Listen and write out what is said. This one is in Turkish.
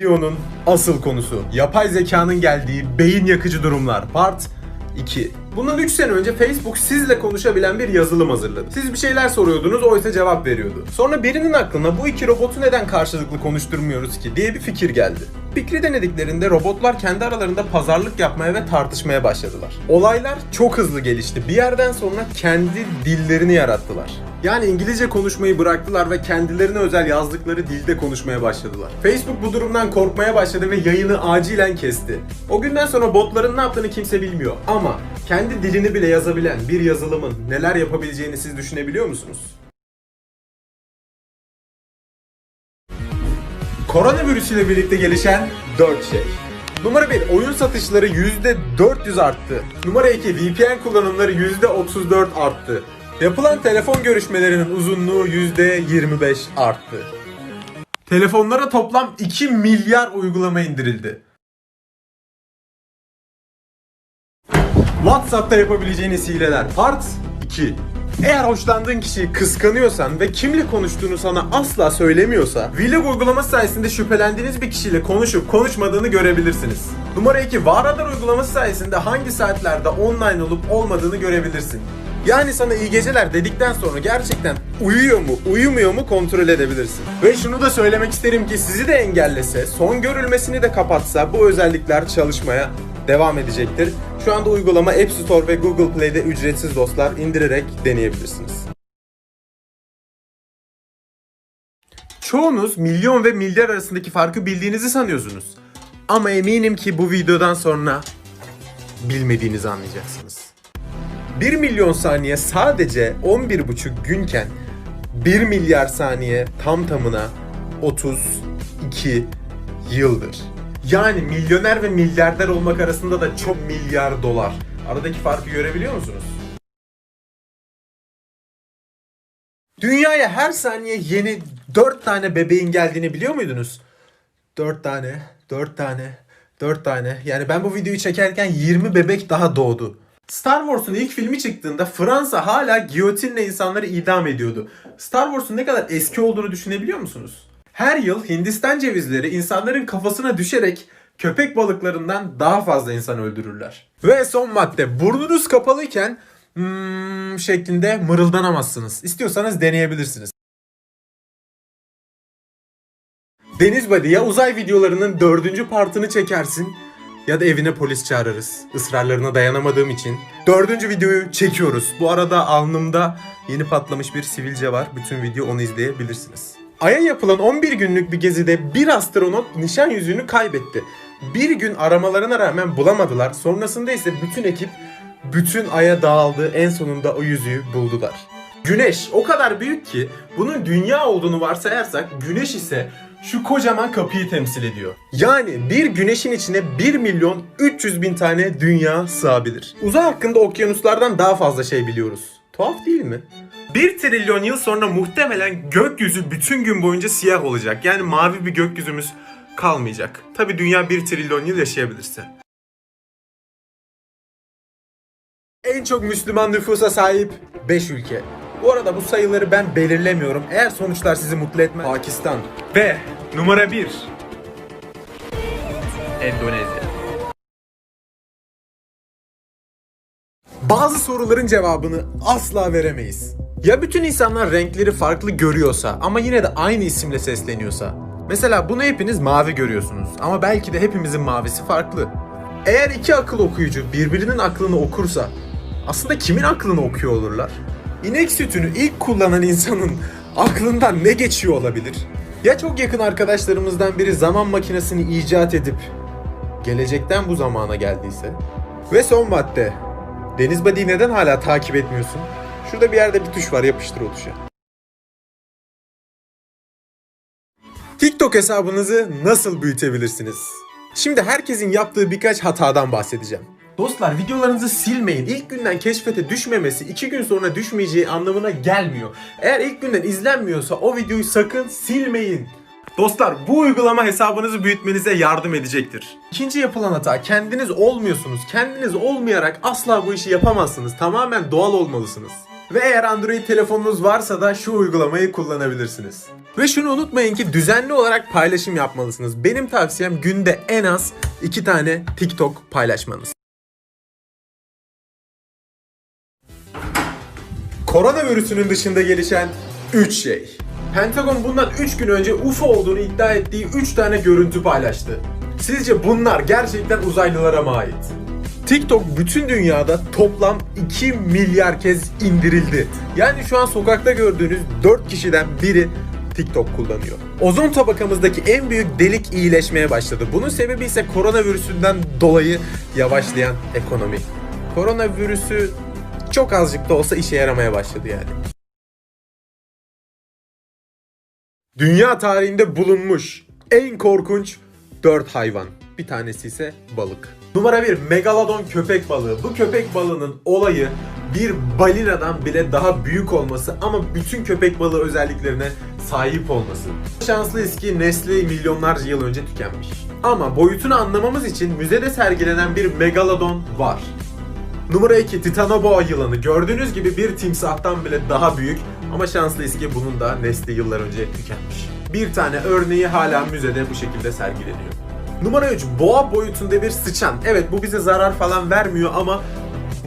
Videonun asıl konusu yapay zekanın geldiği beyin yakıcı durumlar part 2. Bundan 3 sene önce Facebook sizle konuşabilen bir yazılım hazırladı. Siz bir şeyler soruyordunuz, o ise cevap veriyordu. Sonra birinin aklına bu iki robotu neden karşılıklı konuşturmuyoruz ki diye bir fikir geldi. Fikri denediklerinde robotlar kendi aralarında pazarlık yapmaya ve tartışmaya başladılar. Olaylar çok hızlı gelişti. Bir yerden sonra kendi dillerini yarattılar. Yani İngilizce konuşmayı bıraktılar ve kendilerine özel yazdıkları dilde konuşmaya başladılar. Facebook bu durumdan korkmaya başladı ve yayını acilen kesti. O günden sonra botların ne yaptığını kimse bilmiyor ama kendi dilini bile yazabilen bir yazılımın neler yapabileceğini siz düşünebiliyor musunuz? Koronavirüs ile birlikte gelişen 4 şey. Numara 1. Oyun satışları %400 arttı. Numara 2. VPN kullanımları %34 arttı. Yapılan telefon görüşmelerinin uzunluğu %25 arttı. Telefonlara toplam 2 milyar uygulama indirildi. WhatsApp'ta yapabileceğiniz hileler Part 2 eğer hoşlandığın kişiyi kıskanıyorsan ve kimle konuştuğunu sana asla söylemiyorsa, Vlog uygulaması sayesinde şüphelendiğiniz bir kişiyle konuşup konuşmadığını görebilirsiniz. Numara 2. Var Radar uygulaması sayesinde hangi saatlerde online olup olmadığını görebilirsin. Yani sana iyi geceler dedikten sonra gerçekten uyuyor mu, uyumuyor mu kontrol edebilirsin. Ve şunu da söylemek isterim ki sizi de engellese, son görülmesini de kapatsa bu özellikler çalışmaya devam edecektir. Şu anda uygulama App Store ve Google Play'de ücretsiz dostlar indirerek deneyebilirsiniz. Çoğunuz milyon ve milyar arasındaki farkı bildiğinizi sanıyorsunuz. Ama eminim ki bu videodan sonra bilmediğinizi anlayacaksınız. 1 milyon saniye sadece 11,5 günken 1 milyar saniye tam tamına 32 yıldır. Yani milyoner ve milyarder olmak arasında da çok milyar dolar. Aradaki farkı görebiliyor musunuz? Dünyaya her saniye yeni 4 tane bebeğin geldiğini biliyor muydunuz? 4 tane, 4 tane, 4 tane. Yani ben bu videoyu çekerken 20 bebek daha doğdu. Star Wars'un ilk filmi çıktığında Fransa hala giyotinle insanları idam ediyordu. Star Wars'un ne kadar eski olduğunu düşünebiliyor musunuz? Her yıl Hindistan cevizleri insanların kafasına düşerek köpek balıklarından daha fazla insan öldürürler. Ve son madde burnunuz kapalıyken hmm, şeklinde mırıldanamazsınız. İstiyorsanız deneyebilirsiniz. Deniz Body ya uzay videolarının dördüncü partını çekersin ya da evine polis çağırırız. Israrlarına dayanamadığım için. Dördüncü videoyu çekiyoruz. Bu arada alnımda yeni patlamış bir sivilce var. Bütün video onu izleyebilirsiniz. Ay'a yapılan 11 günlük bir gezide bir astronot nişan yüzüğünü kaybetti. Bir gün aramalarına rağmen bulamadılar. Sonrasında ise bütün ekip bütün Ay'a dağıldı. En sonunda o yüzüğü buldular. Güneş o kadar büyük ki bunun dünya olduğunu varsayarsak güneş ise şu kocaman kapıyı temsil ediyor. Yani bir güneşin içine 1 milyon 300 bin tane dünya sığabilir. Uzay hakkında okyanuslardan daha fazla şey biliyoruz. Tuhaf değil mi? 1 trilyon yıl sonra muhtemelen gökyüzü bütün gün boyunca siyah olacak. Yani mavi bir gökyüzümüz kalmayacak. Tabi dünya 1 trilyon yıl yaşayabilirse. En çok Müslüman nüfusa sahip 5 ülke. Bu arada bu sayıları ben belirlemiyorum. Eğer sonuçlar sizi mutlu etmez. Pakistan. Ve numara 1. Endonezya. Bazı soruların cevabını asla veremeyiz. Ya bütün insanlar renkleri farklı görüyorsa ama yine de aynı isimle sesleniyorsa? Mesela bunu hepiniz mavi görüyorsunuz ama belki de hepimizin mavisi farklı. Eğer iki akıl okuyucu birbirinin aklını okursa aslında kimin aklını okuyor olurlar? İnek sütünü ilk kullanan insanın aklından ne geçiyor olabilir? Ya çok yakın arkadaşlarımızdan biri zaman makinesini icat edip gelecekten bu zamana geldiyse? Ve son madde. Deniz Body'yi neden hala takip etmiyorsun? Şurada bir yerde bir tuş var yapıştır o tuşa. TikTok hesabınızı nasıl büyütebilirsiniz? Şimdi herkesin yaptığı birkaç hatadan bahsedeceğim. Dostlar videolarınızı silmeyin. İlk günden keşfete düşmemesi iki gün sonra düşmeyeceği anlamına gelmiyor. Eğer ilk günden izlenmiyorsa o videoyu sakın silmeyin. Dostlar bu uygulama hesabınızı büyütmenize yardım edecektir. İkinci yapılan hata kendiniz olmuyorsunuz. Kendiniz olmayarak asla bu işi yapamazsınız. Tamamen doğal olmalısınız. Ve eğer Android telefonunuz varsa da şu uygulamayı kullanabilirsiniz. Ve şunu unutmayın ki düzenli olarak paylaşım yapmalısınız. Benim tavsiyem günde en az 2 tane TikTok paylaşmanız. Koronavirüsünün dışında gelişen 3 şey. Pentagon bundan 3 gün önce UFO olduğunu iddia ettiği 3 tane görüntü paylaştı. Sizce bunlar gerçekten uzaylılara mı ait? TikTok bütün dünyada toplam 2 milyar kez indirildi. Yani şu an sokakta gördüğünüz 4 kişiden biri TikTok kullanıyor. Ozon tabakamızdaki en büyük delik iyileşmeye başladı. Bunun sebebi ise koronavirüsünden dolayı yavaşlayan ekonomi. Koronavirüsü çok azıcık da olsa işe yaramaya başladı yani. Dünya tarihinde bulunmuş en korkunç 4 hayvan. Bir tanesi ise balık. Numara 1 Megalodon köpek balığı. Bu köpek balığının olayı bir balinadan bile daha büyük olması ama bütün köpek balığı özelliklerine sahip olması. Şanslıyız ki nesli milyonlarca yıl önce tükenmiş. Ama boyutunu anlamamız için müzede sergilenen bir Megalodon var. Numara 2 Titanoboa yılanı. Gördüğünüz gibi bir timsahtan bile daha büyük ama şanslıyız ki bunun da nesli yıllar önce tükenmiş. Bir tane örneği hala müzede bu şekilde sergileniyor. Numara 3 boğa boyutunda bir sıçan. Evet bu bize zarar falan vermiyor ama